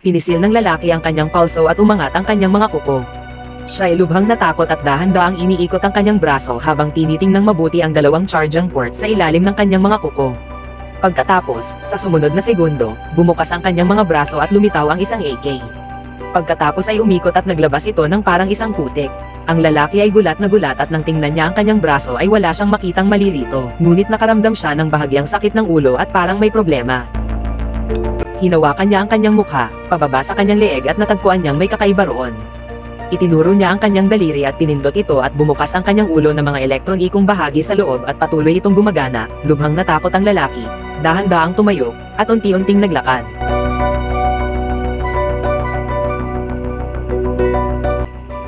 Pinisil ng lalaki ang kanyang palso at umangat ang kanyang mga kuko. Siya ay lubhang natakot at dahan-daang iniikot ang kanyang braso habang tinitingnang mabuti ang dalawang charging port sa ilalim ng kanyang mga kuko. Pagkatapos, sa sumunod na segundo, bumukas ang kanyang mga braso at lumitaw ang isang AK. Pagkatapos ay umikot at naglabas ito ng parang isang putik. Ang lalaki ay gulat na gulat at nang tingnan niya ang kanyang braso ay wala siyang makitang mali rito. Ngunit nakaramdam siya ng bahagyang sakit ng ulo at parang may problema. Hinawakan niya ang kanyang mukha, pababa sa kanyang leeg at natagpuan niyang may kakaiba roon. Itinuro niya ang kanyang daliri at pinindot ito at bumukas ang kanyang ulo ng mga elektronikong bahagi sa loob at patuloy itong gumagana, lubhang natakot ang lalaki, dahan-daang tumayo, at unti-unting naglakad.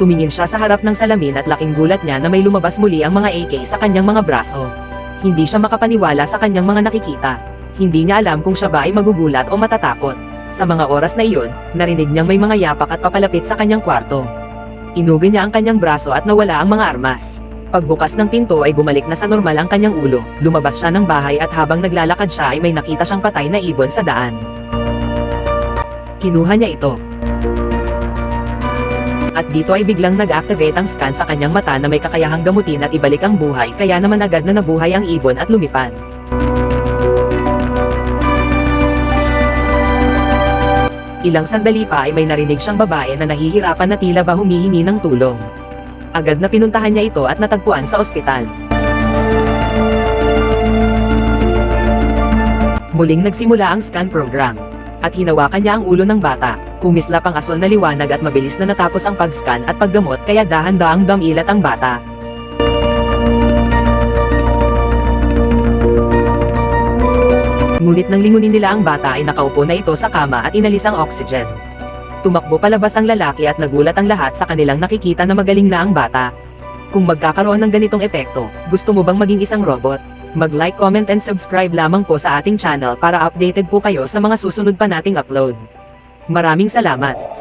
Tumingin siya sa harap ng salamin at laking gulat niya na may lumabas muli ang mga AK sa kanyang mga braso. Hindi siya makapaniwala sa kanyang mga nakikita. Hindi niya alam kung siya ba ay magugulat o matatakot. Sa mga oras na iyon, narinig niyang may mga yapak at papalapit sa kanyang kwarto. Inugin niya ang kanyang braso at nawala ang mga armas. Pagbukas ng pinto ay bumalik na sa normal ang kanyang ulo. Lumabas siya ng bahay at habang naglalakad siya ay may nakita siyang patay na ibon sa daan. Kinuha niya ito. At dito ay biglang nag-activate ang scan sa kanyang mata na may kakayahang gamutin at ibalik ang buhay kaya naman agad na nabuhay ang ibon at lumipad. Ilang sandali pa ay may narinig siyang babae na nahihirapan na tila ba humihingi ng tulong. Agad na pinuntahan niya ito at natagpuan sa ospital. Muling nagsimula ang scan program. At hinawakan niya ang ulo ng bata. Kumislap ang asol na liwanag at mabilis na natapos ang pag-scan at paggamot kaya dahan-daang damilat ang bata. Ngunit nang lingunin nila ang bata ay nakaupo na ito sa kama at inalis ang oxygen. Tumakbo palabas ang lalaki at nagulat ang lahat sa kanilang nakikita na magaling na ang bata. Kung magkakaroon ng ganitong epekto, gusto mo bang maging isang robot? Mag-like, comment and subscribe lamang po sa ating channel para updated po kayo sa mga susunod pa nating upload. Maraming salamat!